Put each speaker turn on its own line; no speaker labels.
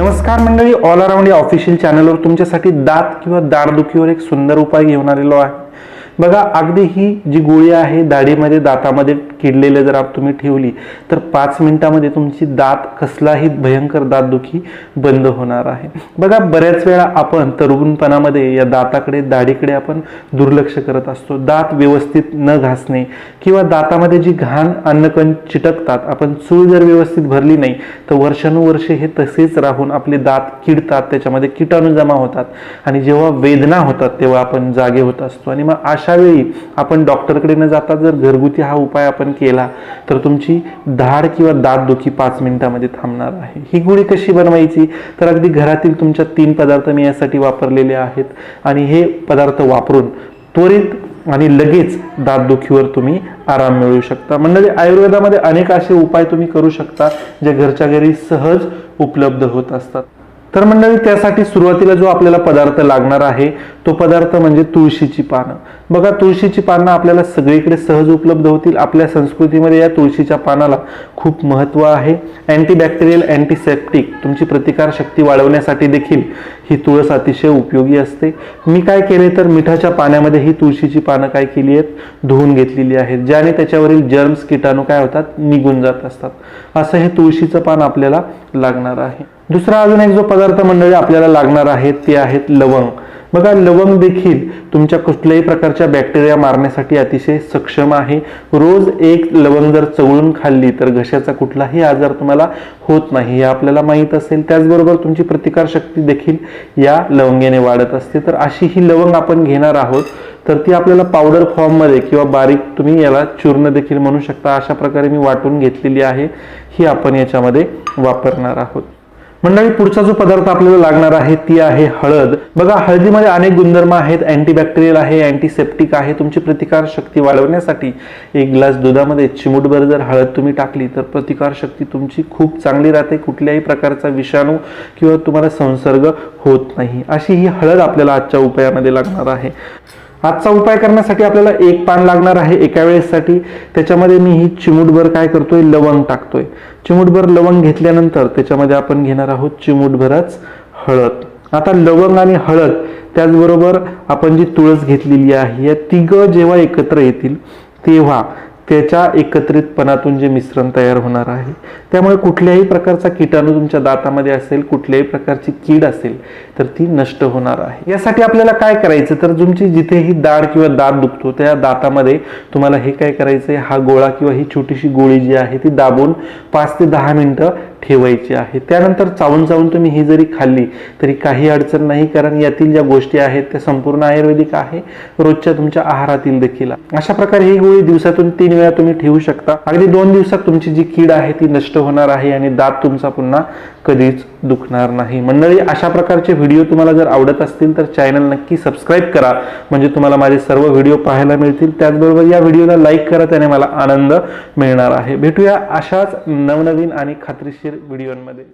नमस्कार मंडळी. All around या ऑफिशियल चॅनलवर तुमच्यासाठी दात किंवा दारदुखीवर एक सुंदर उपाय घेऊन आलेलो आहे. बघा अगदी ही जी गोळी आहे दाढीमध्ये दातामध्ये किडलेले जर आप तुम्ही ठेवली तर पाच मिनिटामध्ये तुमची दात कसलाही भयंकर दातदुखी बंद होणार आहे. बघा बऱ्याच वेळा आपण तरुणपणामध्ये या दाताकडे दाढीकडे आपण दुर्लक्ष करत असतो. दात व्यवस्थित न घासणे किंवा दातामध्ये जी घाण अन्नकण चिटकतात आपण चूळ जर व्यवस्थित भरली नाही तर वर्षानुवर्षे हे तसेच राहून आपले दात किडतात त्याच्यामध्ये किटाणू जमा होतात आणि जेव्हा वेदना होतात तेव्हा आपण जागे होत असतो. आणि मग अशा वेळी आपण डॉक्टरकडे न जाता जर घरगुती हा उपाय आपण केला तर तुमची धाड किंवा दात दुखी पाच मिनिटामध्ये थांबणार आहे. ही गोळी कशी बनवायची? तर अगदी घरातील तुमच्या तीन पदार्थ मी यासाठी वापरलेले आहेत आणि हे पदार्थ वापरून त्वरित आणि लगेच दातदुखीवर तुम्ही आराम मिळवू शकता. म्हणजे आयुर्वेदामध्ये अनेक असे उपाय तुम्ही करू शकता जे घरच्या घरी सहज उपलब्ध होत असतात. तर मंडळी त्यासाठी सुरुवातीला जो आपल्याला पदार्थ लागणार आहे तो पदार्थ म्हणजे तुळशीची पानं. बघा तुळशीची पानं आपल्याला सगळीकडे सहज उपलब्ध होतील. आपल्या संस्कृतीमध्ये या तुळशीच्या पानाला खूप महत्त्व आहे. अँटीबॅक्टेरियल अँटीसेप्टिक तुमची प्रतिकारशक्ती वाढवण्यासाठी देखील ही तुळस अतिशय उपयोगी असते. मी काय केले तर मिठाच्या पाण्यामध्ये ही तुळशीची पानं काय केली आहेत? धुवून घेतलेली आहेत ज्याने त्याच्यावरील जर्म्स किटाणू काय होतात? निघून जात असतात. असं हे तुळशीचं पान आपल्याला लागणार आहे. दुसरा अजून एक जो पदार्थ मंडळी आपल्याला लागणार आहे ते आहेत लवंग. बघा लवंग देखील तुमच्या कुठल्याही प्रकारच्या बॅक्टेरिया मारण्यासाठी अतिशय सक्षम आहे. रोज एक लवंग जर चवळून खाल्ली तर घशाचा कुठलाही आजार तुम्हाला होत नाही. हे आपल्याला माहीत असेल. त्याचबरोबर तुमची प्रतिकारशक्ती देखील या लवंगेने वाढत असते. तर अशी ही लवंग आपण घेणार आहोत. तर ती आपल्याला पावडर फॉर्ममध्ये किंवा बारीक तुम्ही याला चूर्ण देखील म्हणू शकता. अशा प्रकारे मी वाटून घेतलेली आहे. ही आपण याच्यामध्ये वापरणार आहोत. मंडळी पुढचा जो पदार्थ आपल्याला लागणार आहे ती आहे हळद. बघा हळदीमध्ये अनेक गुणधर्म आहेत. अँटीबॅक्टेरियल आहे अँटीसेप्टिक आहे. तुमची प्रतिकार शक्ती वाढवण्यासाठी एक ग्लास दुधामध्ये चिमूटभर जर हळद तुम्ही टाकली तर प्रतिकार शक्ती तुमची खूप चांगली राहते. कुठल्याही प्रकारचा विषाणू किंवा तुम्हाला संसर्ग होत नाही. अशी ही हळद आपल्याला आजच्या उपायामध्ये लागणार आहे. आजचा उपाय करण्यासाठी आपल्याला एक पान लागणार आहे एका वेळेसाठी त्याच्यामध्ये मी ही चिमूटभर काय करतोय? लवंग टाकतोय. चिमूटभर लवंग घेतल्यानंतर त्याच्यामध्ये आपण घेणार आहोत चिमूटभरच हळद. आता लवंग आणि हळद त्याचबरोबर आपण जी तुळस घेतलेली आहे या तिघं जेव्हा एकत्र येतील तेव्हा त्याच्या एकत्रितपणातून जे मिश्रण तयार होणार आहे त्यामुळे कुठल्याही प्रकारचा किटाणू तुमच्या दातामध्ये असेल कुठल्याही प्रकारची कीड असेल तर ती नष्ट होणार आहे. यासाठी आपल्याला काय करायचं? तर तुमची जिथेही दाढ किंवा दात दुखतो त्या दातामध्ये तुम्हाला हे काय करायचं हा गोळा किंवा ही छोटीशी गोळी जी आहे ती दाबून पाच ते दहा मिनिटं ठेवायची आहे. त्यानंतर चावून चावून तुम्ही ही जरी खाल्ली तरी काही अडचण नाही कारण यातील ज्या गोष्टी आहेत त्या संपूर्ण आयुर्वेदिक आहे. रोजच्या तुमच्या आहारातील देखील. अशा प्रकारे ही गोळी दिवसातून तीन वेळा तुम्ही ठेवू शकता. अगदी दोन दिवसात तुमची जी कीड आहे ती नष्ट होणार आहे आणि दात तुमचा पुन्हा कधीच दुखणार नाही. मंडळी अशा प्रकारचे व्हिडिओ तुम्हाला जर आवडत असतील तर चॅनल नक्की सबस्क्राईब करा. म्हणजे तुम्हाला माझे सर्व व्हिडिओ पाहायला मिळतील. त्याचबरोबर या व्हिडिओला लाईक करा त्याने मला आनंद मिळणार आहे. भेटूया अशाच नवनवीन आणि खात्रीशीर व्हिडिओमध्ये.